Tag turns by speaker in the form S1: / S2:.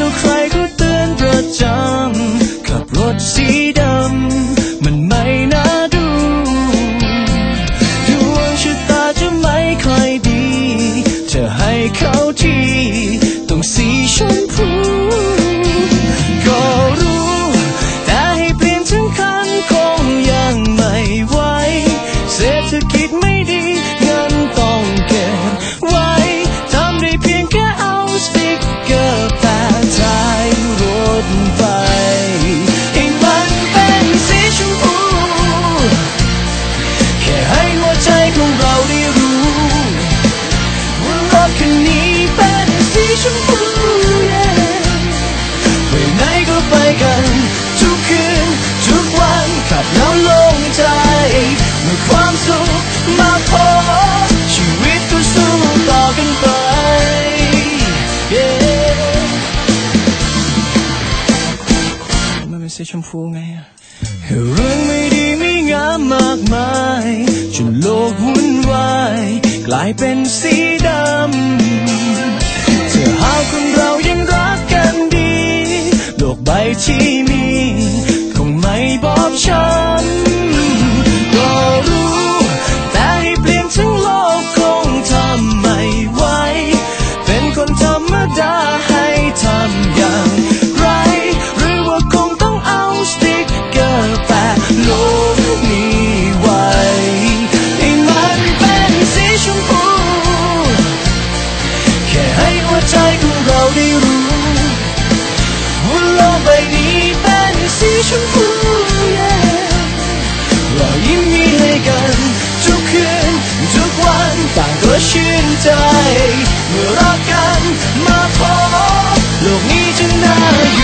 S1: ต่อใครก็เตือนประจำขับรถสีดำ มันไม่น่าดูดวงชะตาจะไม่ค่อยดี จะให้เขา กัน ทุกคืน ทุกวันขับแล้วลงใจ เมื่อความสุขมาพอชีวิตก็สู้ต่อกันไป yeah มันเป็นสีชมพูไงเรื่องไม่ดีไม่งามมากมายจนโลกวุ่นวาย กลายเป็นสีดำเธอหาคนเรายังรัก ที่มีคงไม่บอบช้ำก็รู้แต่ให้เปลี่ยนทั้งโลกคงทำไม่ไหวเป็นคนธรรมดาให้ทำอย่างไร หรือว่าคงต้องเอาสติ๊กเกอร์แปะโลกนี้ไว้ให้มันเป็นสีชมพูแค่ให้หัวใจของเราได้รู้ จ เมื่อรักกันมาพอโลกนี้จึงน่าอยู่